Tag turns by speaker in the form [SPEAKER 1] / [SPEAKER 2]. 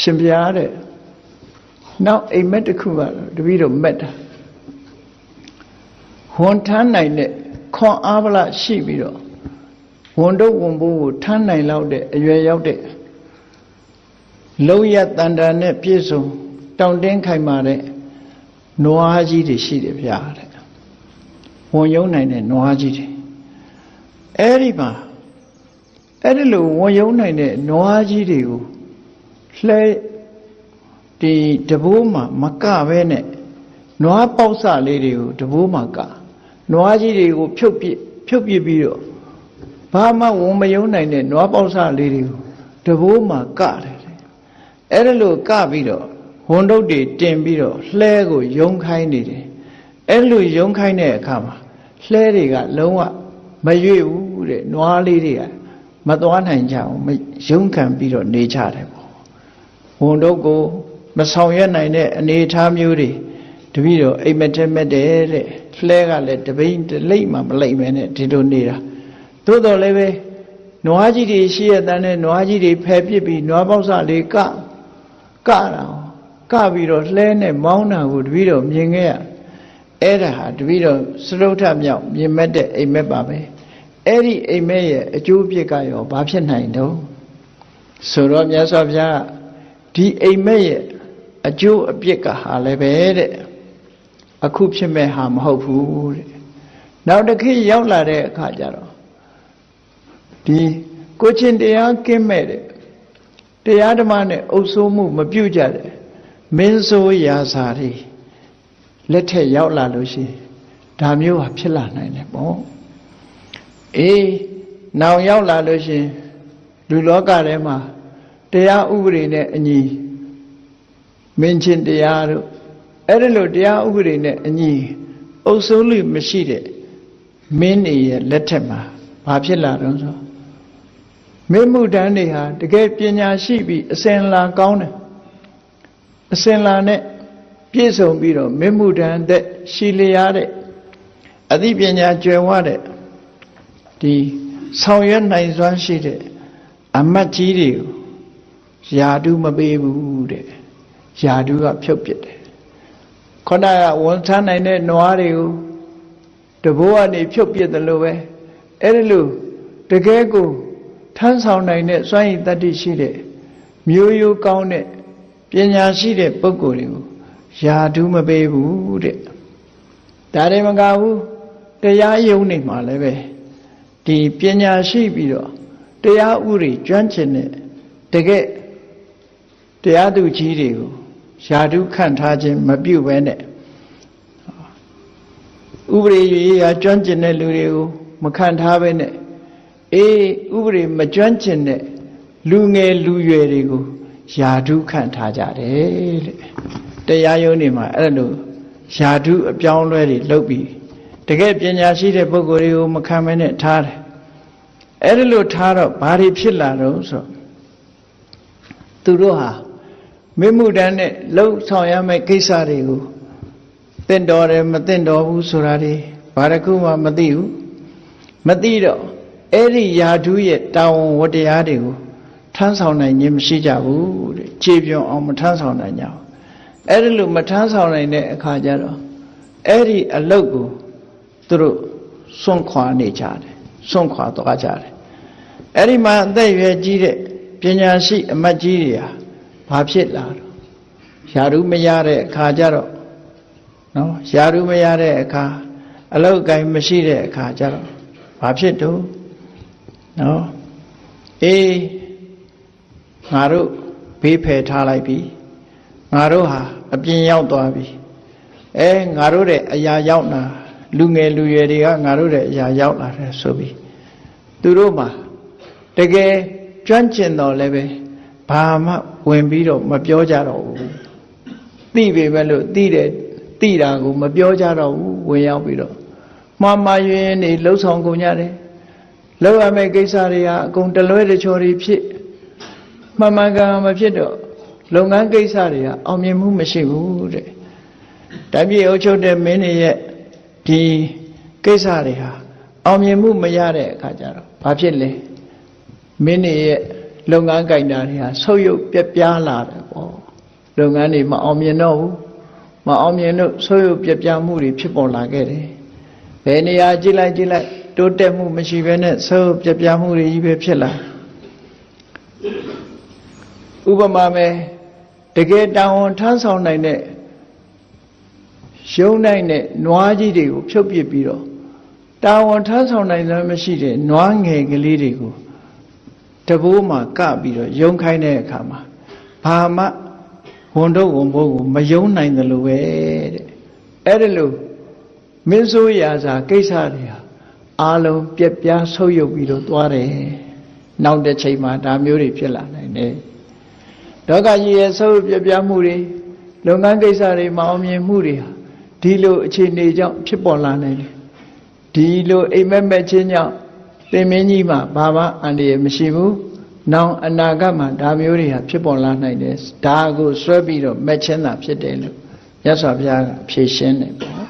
[SPEAKER 1] ရှင်ပြားတဲ့နောက်အိမ်မက်တစ်ခုကတော့တပည့်တော်မက်တာဝန်ထမ်းနိုင်တဲ့ခွန်အားဗလရှိပြီးတော့ဝန်တော့ဝန်ဘိုးကိုထမ်းနိုင်လောက်တဲ့အရွယ်ရောက်တဲ့လုံရတန်တာနဲ့ပြည့်စုံတောင့်တင်းခိုင်မာတဲ့နွားကြီးတွေရှိတယ်ဗျာတဲ့ဝန်ယုံနိုင်တဲ့နွားကြီးတွေအဲ့ဒီမှာအဲ့ဒီလိုဝန်ယုံနိုင်တဲ့နွားကြီးတွေကို လှဲဒီတဘိုးမှာမကပဲနဲ့နွားပေါက်စလေးတွေကိုတဘိုးမှာကနွားကြီးတွေကိုဖြုတ်ပြစ်ဖြုတ်ပြစ်ပြီးတော့ဘာမှဝန်မယုံနိုင်တဲ့နွားပေါက်စလေးတွေကိုတဘိုးမှာကတယ်အဲ့ဒါလိုကပြီးတော့ဝန်တုတ်တွေတင်ပြီးတော့လှဲကိုယုံခိုင်းနေတယ်အဲ့လိုယုံခိုင်းတဲ့အခါမှာလှဲတွေကလုံးဝမရွေ့ဘူးတဲ့နွားလေးတွေကမသွားနိုင်ကြဘူးမယုံခံပြီးတော့နေကြတယ်ပေါ့ ဝန်တုတ်ကိုမဆောင်ရွက်နိုင်တဲ့အနေအထားမျိုးတွေတပည့်တော်အိမ်မက်ထဲမက်တယ်တဲ့လှဲကလည်းတပိန်တလိမ့်မှမလိမ့်မဲနဲ့ဒီလိုနေတာသို့တော်လည်းပဲနွားကြီးတွေရှိရတဲ့နဲ့နွားကြီးတွေဖယ်ပစ်ပြီးနွားပေါက်စလေးကကတာကပြီးတော့လှဲနဲ့မောင်းတာကိုတပည့်တော်မြင်ခဲ့ရအဲ့ဒါဟာတပည့်တော်စရုထမြောက်မြင်မဲ့တဲ့အိမ်မက်ပါပဲအဲ့ဒီအိမ်မက်ရဲ့အကျိုးအပြစ်ကရောဘာဖြစ်နိုင်တော့ဆိုတော့မြတ်စွာဘုရား ဒီအိမ်မက်ရဲ့အကျိုးအပြစ်ကဟာလည်းပဲတဲ့အခုဖြစ်မဲ့ဟာမဟုတ်ဘူးတဲ့နောက်တစ်ခေတ်ရောက်လာတဲ့အခါကျတော့ဒီကိုချင်းတရားကင်းမဲ့တဲ့တရားဓမ္မနဲ့အုပ်ဆိုးမှုမပြုတ်ကြတဲ့မင်းဆိုးရာဇာတွေလက်ထက်ရောက်လာလို့ရှိရင်ဒါမျိုးဟာဖြစ်လာနိုင်တယ်ပေါ့အေးနောင်ရောက်လာလို့ရှိရင်လူလောကထဲမှာ တရားဥပဒေနဲ့အညီမင်းချင်းတရားတို့အဲ့ဒီလိုတရားဥပဒေနဲ့အညီအုပ်စိုးလို့မရှိတဲ့မင်းတွေရဲ့လက်ထက်မှာဘာဖြစ်လာတော့ဆိုမင်းမှုတန်းတွေဟာတကယ်ပညာရှိပြီးအစဉ်လာကောင်းတယ်အစဉ်လာနဲ့ပြည့်စုံပြီးတော့မင်းမှုတန်းတဲ့ရှိလျားတဲ့အသိပညာကျွယ်ဝတဲ့ဒီဆောင်ရွက်နိုင်စွမ်းရှိတဲ့အမတ်ကြီးတွေကို ယာတုမပေးဘူးတဲ့ယာတုကဖြုတ်ပစ်တယ်ခொနကဝန်ထမ်းနိုင်တဲ့နွားတွေကိုတဘိုးကနေဖြုတ်ပစ်တယ်လို့ပဲအဲ့ဒီလိုတကယ်ကိုထမ်းဆောင်နိုင်တဲ့စွမ်းရည်တတ္တိရှိတဲ့မျိုးရိုးကောင်းတဲ့ပညာရှိတဲ့ပုဂ္ဂိုလ်တွေကိုယာတုမပေးဘူးတဲ့ဒါတွေမကဘူးတရားယုံနေမှာလည်းပဲဒီပညာရှိပြီးတော့တရားဥတွေကျွမ်းကျင်တဲ့တကယ် တရားသူကြီးတွေကိုယာတုခန့်ထားခြင်းမပြုဘဲနဲ့ဥပဒေရေးရာကျွမ်းကျင်တဲ့လူတွေကိုမခန့်ထားဘဲနဲ့အေးဥပဒေမကျွမ်းကျင်တဲ့လူငယ်လူရွယ်တွေကိုယာတုခန့်ထားကြတယ်တဲ့တရားရုံးတွေမှာအဲ့လိုယာတုအပြောင်းလဲတွေလုပ်ပြီးတကယ်ပညာရှိတဲ့ပုဂ္ဂိုလ်တွေကိုမခံမနဲ့ထားတယ်အဲ့ဒီလိုထားတော့ဘာတွေဖြစ်လာတော့ဆိုသူတို့ဟာ မိမှုတန်းနဲ့လှုပ်ဆောင်ရမယ့်ကိစ္စတွေကိုတင့်တော်တယ်မတင့်တော်ဘူးဆိုတာတွေဘာတစ်ခုမှမသိဘူးမသိတော့အဲ့ဒီယာဓုရဲ့တာဝန်ဝတ္တရားတွေကိုထမ်းဆောင်နိုင်ခြင်းမရှိကြဘူးတဲ့ခြေပြောင်အောင်မထမ်းဆောင်နိုင်ကြဘူးအဲ့ဒီလိုမထမ်းဆောင်နိုင်တဲ့အခါကျတော့အဲ့ဒီအလုတ်ကိုသူတို့စွန့်ခွာနေကြတယ်စွန့်ခွာသွားကြတယ်အဲ့ဒီမှာအသက်ရွယ်ကြီးတဲ့ပညာရှိအမတ်ကြီးတွေဟာ ဘာဖြစ်လာတော့ယာရုမရတဲ့အခါကျတော့နော်ယာရုမရတဲ့အခါအလုတ်ကိုင်းမရှိတဲ့အခါကျတော့ဘာဖြစ်တော့နော်အေးငါတို့ဘေးဖယ်ထားလိုက်ပြီငါတို့ဟာအပြင်ရောက်သွားပြီအဲငါတို့တဲ့အရာရောက်လာလူငယ်လူရွယ်တွေကငါတို့တဲ့အရာရောက်လာတယ်ဆိုပြီးသူတို့မှာတကယ်ကျွမ်းကျင်တော်လည်းပဲ ဘာမှဝင်ပြီးတော့မပြောကြတော့ဘူးသိပေမဲ့လို့သိတယ်သိတာကိုမပြောကြတော့ဘူးဝင်ရောက်ပြီးတော့မှားမှားယွင်းနေလှုပ်ဆောင်ကုန်ကြတယ်လောက်ရမယ့်ကိစ္စတွေကအကုန်တလွဲတချော်တွေဖြစ်မှန်မှန်ကန်ကန်မဖြစ်တော့လုပ်ငန်းကိစ္စတွေကအောင်မြင်မှုမရှိဘူးတဲ့တပြည့်အုပ်ချုပ်တဲ့မင်းတွေရဲ့ဒီကိစ္စတွေဟာအောင်မြင်မှုမရတဲ့အခါကျတော့ဘာဖြစ်လဲမင်းတွေရဲ့ လုပ်ငန်းကိန်းတာတွေဟာဆုပ်ယုပ်ပြက်ပြားလာတယ်ပေါ့လုပ်ငန်းတွေမအောင်မြင်တော့ဘူးမအောင်မြင်လို့ဆိုးရုပ်ပြပြမှုတွေဖြစ်ပေါ်လာခဲ့တယ်ဘယ်နေရာကြည့်လိုက်ကြည့်လိုက်တိုးတက်မှုမရှိဘဲနဲ့ဆိုးရုပ်ပြပြမှုတွေကြီးပဲဖြစ်လာဥပမာပဲတကယ်တာဝန်ထမ်းဆောင်နိုင်တဲ့ရှုံးနိုင်တဲ့နွားကြီးတွေကိုဖြုတ်ပစ်ပြီးတော့တာဝန်ထမ်းဆောင်နိုင်လည်းမရှိတဲ့နွားငယ်ကလေးတွေကို တဘိုးမှာကပြီးတော့ယုံခိုင်းတဲ့အခါမှာဘာမှဝန်တော့ဝန်ဘိုးကိုမယုံနိုင်တယ်လို့ပဲတဲ့အဲ့ဒါလို့မင်းဆိုးရာစာကိစ္စတွေဟာအာလုံးပြက်ပြားဆုပ်ယုပ်ပြီးတော့သွားတယ်နောက်တစ်ချိန်မှာဒါမျိုးတွေဖြစ်လာနိုင်တယ်လောကကြီးရဲ့ဆုပ်ယုပ်ပြက်ပြားမှုတွေလုပ်ငန်းကိစ္စတွေမအောင်မြင်မှုတွေဟာဒီလိုအခြေအနေကြောင့်ဖြစ်ပေါ်လာနိုင်တယ်ဒီလိုအိမ်မက်မက်ချင်းကြောင့် သင်မင်းကြီးမှာဘာမှအန္တရာယ်မရှိဘူး။နောင်အနာဂတ်မှာဒါမျိုးတွေဟာဖြစ်ပေါ်လာနိုင်တယ်။ဒါကိုဆွဲပြီးတော့မက်ချင်းတာဖြစ်တယ်လို့မြတ်စွာဘုရားကဖြေရှင်းတယ်ပေါ့